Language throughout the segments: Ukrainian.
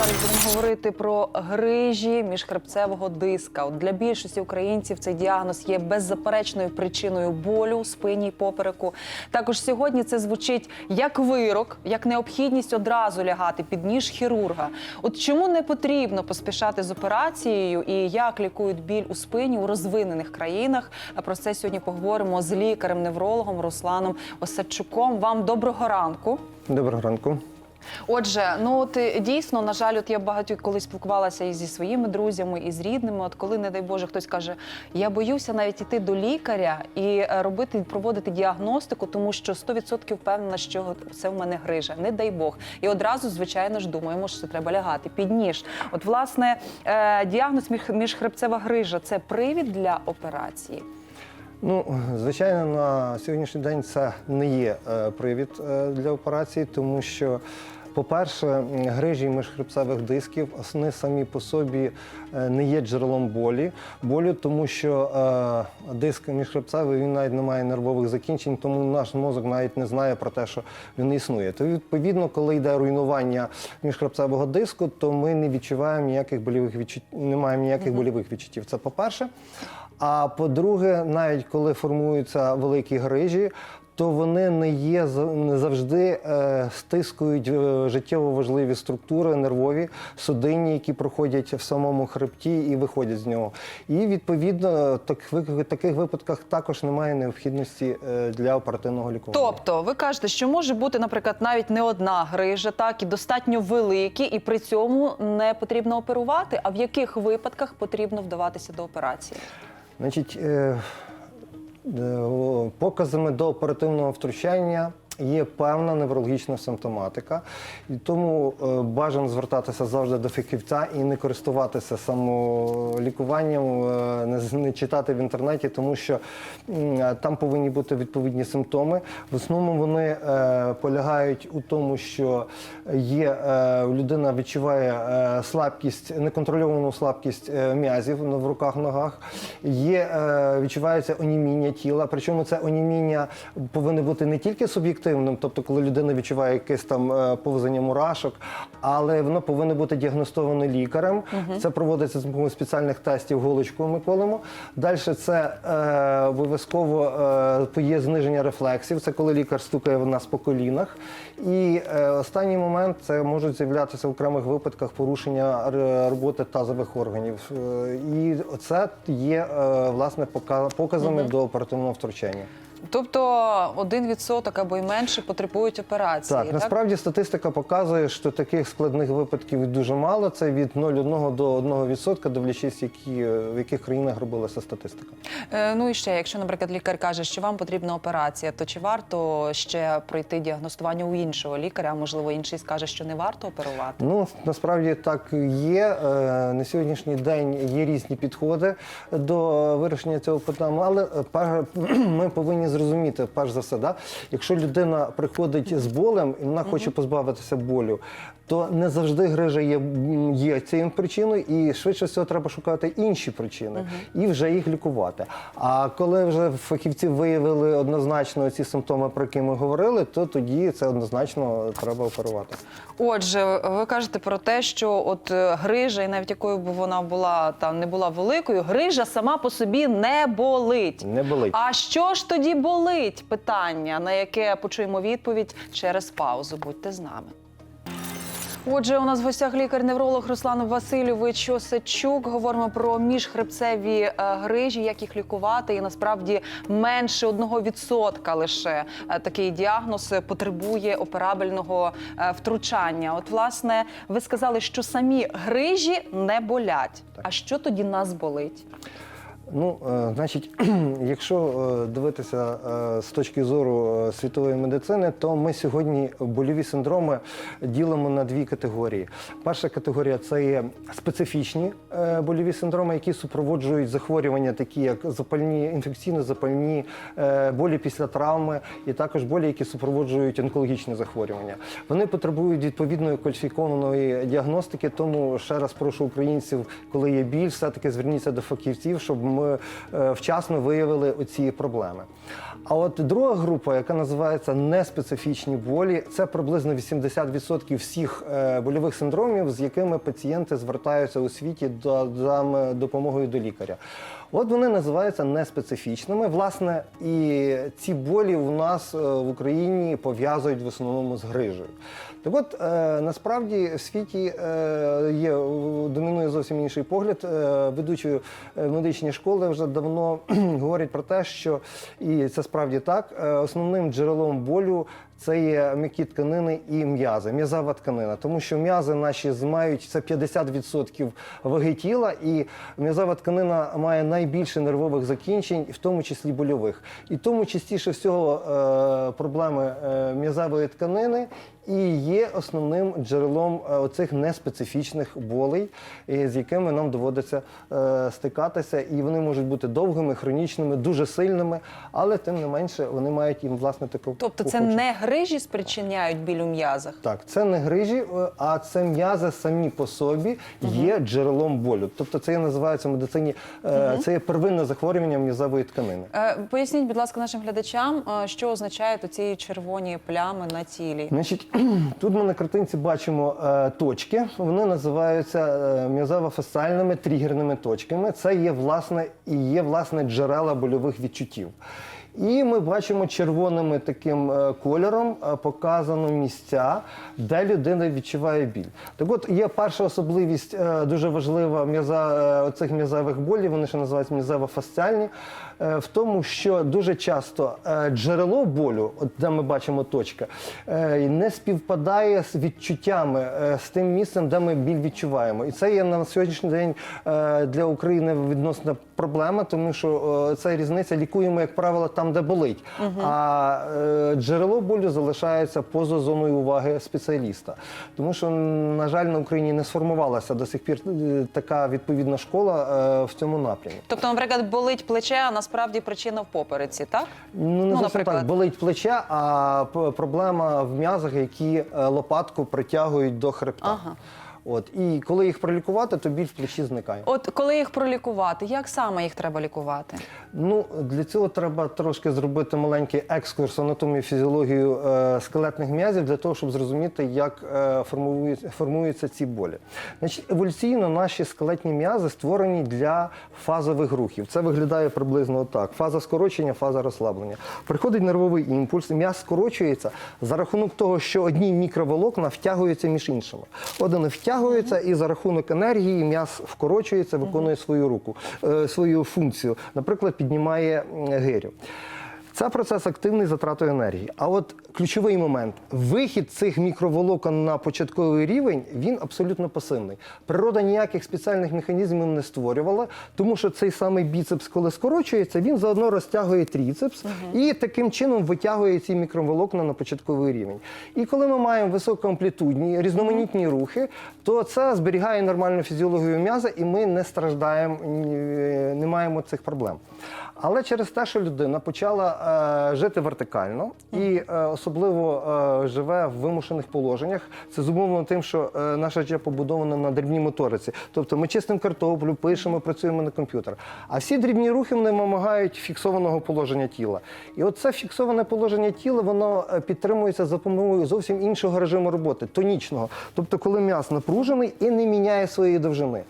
Зараз будемо говорити про грижі міжхребцевого диска. От для більшості українців цей діагноз є беззаперечною причиною болю спині й попереку. Також сьогодні це звучить як вирок, як необхідність одразу лягати під ніж хірурга. От чому не потрібно поспішати з операцією і як лікують біль у спині у розвинених країнах? Про це сьогодні поговоримо з лікарем-неврологом Русланом Осадчуком. Вам доброго ранку. Доброго ранку. Отже, ну от е, дійсно, на жаль, от я багато коли спілкувалася і зі своїми друзями, і з рідними. От коли, не дай Боже, хтось каже, я боюся навіть іти до лікаря і е, робити, проводити діагностику, тому що 100% впевнена, що це в мене грижа. Не дай Бог. І одразу, звичайно ж, думаємо, що це треба лягати під ніж. От, власне, е, діагноз міжхребцева грижа це привід для операції. Ну, звичайно, на сьогоднішній день це не є е, привід е, для операції, тому що, по-перше, грижі міжхребцевих дисків вони самі по собі е, не є джерелом болі. Болю, тому що диск міжхребцевий він навіть не має нервових закінчень, тому наш мозок навіть не знає про те, що він існує. То відповідно, коли йде руйнування міжхребцевого диску, то ми не відчуваємо ніяких болівих відчуттів, не маємо ніяких болівих відчуттів. Це по-перше. А по-друге, навіть коли формуються великі грижі, то вони не є не завжди е, стискують е, життєво важливі структури нервові, судинні, які проходять в самому хребті і виходять з нього. І відповідно так, в таких випадках також немає необхідності е, для оперативного лікування. Тобто, ви кажете, що може бути, наприклад, навіть не одна грижа, так і достатньо великі, і при цьому не потрібно оперувати. А в яких випадках потрібно вдаватися до операції? Значить, е, е, показами до оперативного втручання є певна неврологічна симптоматика, і тому е, бажано звертатися завжди до фахівця і не користуватися самолікуванням, е, не, читати в інтернеті, тому що е, там повинні бути відповідні симптоми. В основному вони полягають у тому, що є людина відчуває слабкість, неконтрольовану слабкість м'язів в руках, ногах. Є відчувається оніміння тіла. Причому це оніміння повинно бути не тільки суб'єктивним, тобто коли людина відчуває якесь там е, повзання мурашок, але воно повинно бути діагностовано лікарем. Це проводиться з допомогою спеціальних тестів голочкою ми колемо. Далі це е, обов'язково е, є зниження рефлексів. Це коли лікар стукає в нас по колінах. І е, останній момент це можуть з'являтися в окремих випадках порушення роботи тазових органів. Е, І це є е, власне пока- показами до оперативного втручання. Тобто один відсоток або й менше потребують операції. Так, насправді статистика показує, що таких складних випадків дуже мало. Це від 0,1 до 1%, дивлячись, які, е, в яких країнах робилася статистика. Е, Ну і ще, якщо, наприклад, лікар каже, що вам потрібна операція, то чи варто ще пройти діагностування у іншого лікаря? А можливо, інший скаже, що не варто оперувати? Ну насправді так є. Е, На сьогоднішній день є різні підходи до вирішення цього питання, але е, пер- ми повинні зрозуміти, перш за все, да? якщо людина приходить з болем і вона хоче позбавитися болю, то не завжди грижа є, є цією причиною, і швидше всього треба шукати інші причини і вже їх лікувати. А коли вже фахівці виявили однозначно ці симптоми, про які ми говорили, то тоді це однозначно треба оперувати. Отже, ви кажете про те, що от е, грижа, і навіть якою б вона була там не була великою, грижа сама по собі не болить. Не болить. А що ж тоді болить? Питання, на яке почуємо відповідь через паузу. Будьте з нами. Отже, у нас в гостях лікар-невролог Руслан Васильович Осадчук. Говоримо про міжхребцеві е, грижі, як їх лікувати. І насправді менше одного відсотка лише е, такий діагноз потребує операбельного е, втручання. От, власне, ви сказали, що самі грижі не болять. А що тоді нас болить? Ну, е, значить, якщо е, дивитися е, з точки зору світової медицини, то ми сьогодні больові синдроми ділимо на дві категорії. Перша категорія це є специфічні больові синдроми, які супроводжують захворювання, такі як запальні, інфекційно-запальні болі після травми, і також болі, які супроводжують онкологічні захворювання. Вони потребують відповідної кваліфікованої діагностики. Тому ще раз прошу українців, коли є біль, все таки зверніться до фахівців, щоб ми е, вчасно виявили оці проблеми. А от друга група, яка називається неспецифічні болі, це приблизно 80% всіх е, больових синдромів, з якими пацієнти звертаються у світі за допомогою до лікаря. От вони називаються неспецифічними. Власне, і ці болі у нас е, в Україні пов'язують в основному з грижею. Так от, е, насправді в світі е, є, домінує зовсім інший погляд. Ведучі медичні школи вже давно говорять про те, що і це справді так, основним джерелом болю це є м'які тканини і м'язи, м'язова тканина. Тому що м'язи наші займають це 50% ваги тіла, і м'язова тканина має найбільше нервових закінчень, в тому числі больових. І тому частіше всього е, проблеми е, м'язової тканини і є основним джерелом е, оцих неспецифічних болей, е, з якими нам доводиться е, стикатися, і вони можуть бути довгими, хронічними, дуже сильними, але тим не менше вони мають їм власне таку Тобто це не грижі спричиняють біль у м'язах? Так, це не грижі, а це м'язи самі по собі є джерелом болю. Тобто це називається в медицині, е, це є первинне захворювання м'язової тканини. Поясніть, будь ласка, нашим глядачам, що означають оці червоні плями на тілі. Значить, тут ми на картинці бачимо е, точки. Вони називаються е, м'язово-фасальними тригерними точками. Це є власне і є власне джерела больових відчуттів. І ми бачимо червоними таким е, кольором е, показано місця, де людина відчуває біль. Так от є перша особливість е, дуже важлива м'яза оцих м'язових болів, вони ще називаються м'язово-фасціальні, в тому, що дуже часто джерело болю, от де ми бачимо точка, не співпадає з відчуттями з тим місцем, де ми біль відчуваємо. І це є на сьогоднішній день для України відносно проблема, тому що ця різниця лікуємо, як правило, там, де болить. А е, джерело болю залишається поза зоною уваги спеціаліста. Тому що, на жаль, на Україні не сформувалася до сих пір е, така відповідна школа е, в цьому напрямі. Тобто, наприклад, болить плече, а насправді причина в попереці, так? Ну, не Ну, зовсім наприклад. так. Болить плече, а проблема в м'язах, які е, лопатку притягують до хребта. Ага. От. І коли їх пролікувати, то біль в плечі зникає. От коли їх пролікувати, як саме їх треба лікувати? Ну, для цього треба трошки зробити маленький екскурс анатомію фізіологію е, скелетних м'язів для того, щоб зрозуміти, як е, формуються, формуються ці болі. Значить, еволюційно наші скелетні м'язи створені для фазових рухів. Це виглядає приблизно отак: фаза скорочення, фаза розслаблення. Приходить нервовий імпульс, м'яз скорочується за рахунок того, що одні мікроволокна втягуються між іншими. От вони втягуються, і за рахунок енергії м'яз вкорочується, виконує свою руку, е, свою функцію. Наприклад, піднімає гирю. Це процес активний затратою енергії. А от ключовий момент вихід цих мікроволокон на початковий рівень він абсолютно пасивний. Природа ніяких спеціальних механізмів не створювала, тому що цей самий біцепс, коли скорочується, він заодно розтягує тріцепс і таким чином витягує ці мікроволокна на початковий рівень. І коли ми маємо високоамплітудні, різноманітні рухи, то це зберігає нормальну фізіологію м'яза, і ми не страждаємо, не маємо цих проблем. Але через те, що людина почала е, жити вертикально і е, особливо е, живе в вимушених положеннях, це зумовлено тим, що е, наше життя побудоване на дрібній моториці. Тобто ми чистимо картоплю, пишемо, працюємо на комп'ютер. А всі дрібні рухи вони вимагають фіксованого положення тіла. І от це фіксоване положення тіла, воно е, підтримується за допомогою зовсім іншого режиму роботи, тонічного. Тобто, коли м'яз напружений і не міняє своєї довжини.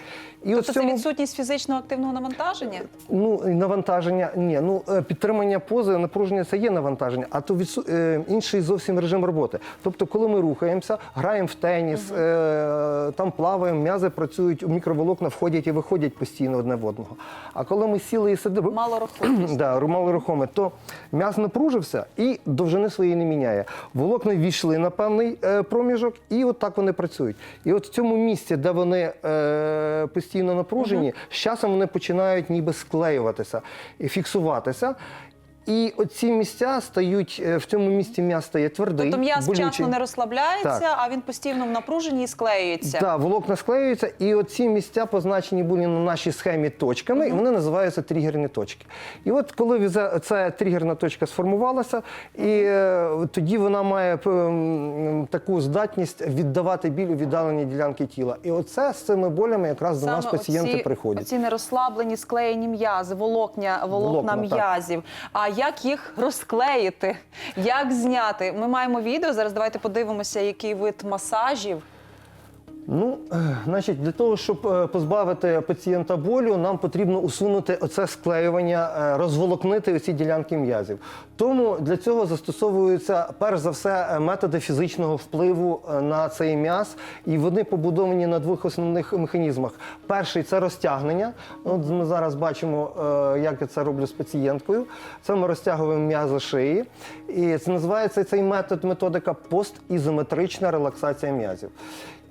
І Тобто в це відсутність фізичного активного навантаження? Ну, навантаження, ні, ну е, підтримання пози, напруження це є навантаження, а то відсу... е, інший зовсім режим роботи. Тобто, коли ми рухаємося, граємо в теніс, е, там плаваємо, м'язи працюють, мікроволокна входять і виходять постійно одне в одного. А коли ми сіли і сидимо, Малорухомість. да, малорухоме, то м'яз напружився і довжини своєї не міняє. Волокна війшли на певний е, проміжок, і от так вони працюють. І от в цьому місці, де вони е, постійно напружені, з часом вони починають ніби склеюватися і фіксуватися. І оці місця стають е, в цьому місці м'яз стає твердий. Тобто м'яз вчасно не розслабляється, Так. а він постійно в напруженні і склеюється. Так, волокна склеюються, і оці місця позначені були на нашій схемі точками, і вони називаються тригерні точки. І от коли ця тригерна точка сформувалася, і е, тоді вона має таку здатність віддавати біль у віддалені ділянки тіла. І оце з цими болями якраз до нас пацієнти оці, приходять. Оці нерозслаблені склеєні м'язи, волокня, волокна Волокна, м'язів. А як їх розклеїти? Як зняти? Ми маємо відео. Зараз давайте подивимося, який вид масажів. Ну, е, значить, для того, щоб е, позбавити пацієнта болю, нам потрібно усунути оце склеювання, е, розволокнити ці ділянки м'язів. Тому для цього застосовуються перш за все методи фізичного впливу на цей м'яз, і вони побудовані на двох основних механізмах. Перший це розтягнення. От ми зараз бачимо, як я це роблю з пацієнткою. Це ми розтягуємо м'язи шиї, і це називається цей метод методика постізометрична релаксація м'язів.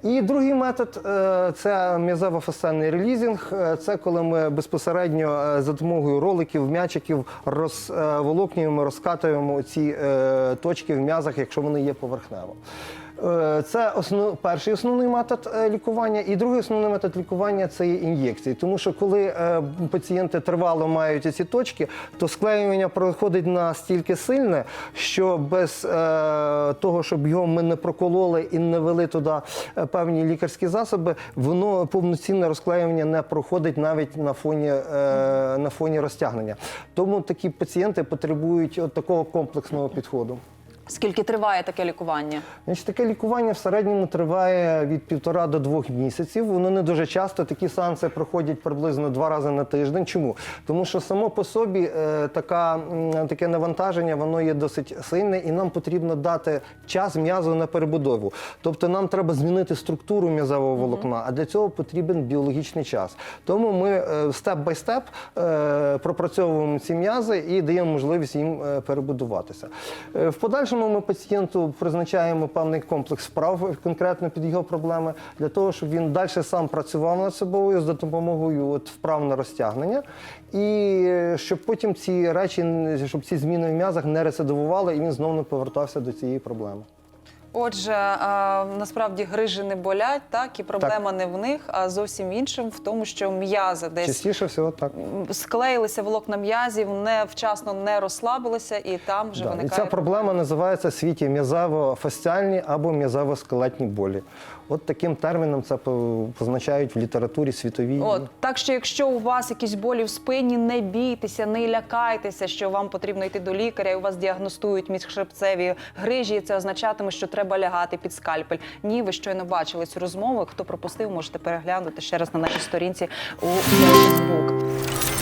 І другий метод е, це м'язово-фасальний релізінг. Е, Це коли ми безпосередньо е, за допомогою роликів, м'ячиків розволокнюємо, розкатуємо ці точки в м'язах, якщо вони є поверхнево. Е, Це основ, перший основний метод е, лікування, і другий основний метод лікування це є ін'єкції. Тому що коли е, пацієнти тривало мають ці точки, то склеювання проходить настільки сильне, що без того, щоб його ми не прокололи і не вели туди певні лікарські засоби, воно повноцінне розклеювання не проходить навіть на фоні, на фоні розтягнення. Тому такі пацієнти потребують от такого комплексного підходу. Скільки триває таке лікування? Значить, таке лікування в середньому триває від півтора до двох місяців. Воно не дуже часто. Такі сеанси проходять приблизно два рази на тиждень. Чому? Тому що само по собі е, така, таке навантаження воно є досить сильне, і нам потрібно дати час м'язу на перебудову. Тобто нам треба змінити структуру м'язового волокна, а для цього потрібен біологічний час. Тому ми степ бай степ пропрацьовуємо ці м'язи і даємо можливість їм е, перебудуватися. Е, В подальшому ми пацієнту призначаємо певний комплекс вправ конкретно під його проблеми, для того, щоб він далі сам працював над собою за допомогою от вправ на розтягнення, і е, щоб потім ці речі, щоб ці зміни в м'язах не рецидивували, і він знову повертався до цієї проблеми. Отже, а, насправді грижі не болять, так і проблема не в них, а зовсім іншим в тому, що м'язи десь Частіше всього так. склеїлися волокна м'язів, не вчасно не розслабилися, і там вже Да. І ця проблема називається в світі м'язево-фасціальні або м'язево-скелетні болі. От таким терміном це позначають в літературі світовій. От так що, якщо у вас якісь болі в спині, не бійтеся, не лякайтеся, що вам потрібно йти до лікаря, і у вас діагностують міжхребцеві грижі. і Це означатиме, що треба лягати під скальпель. Ні, ви щойно бачили цю розмову. Хто пропустив, можете переглянути ще раз на нашій сторінці у Facebook.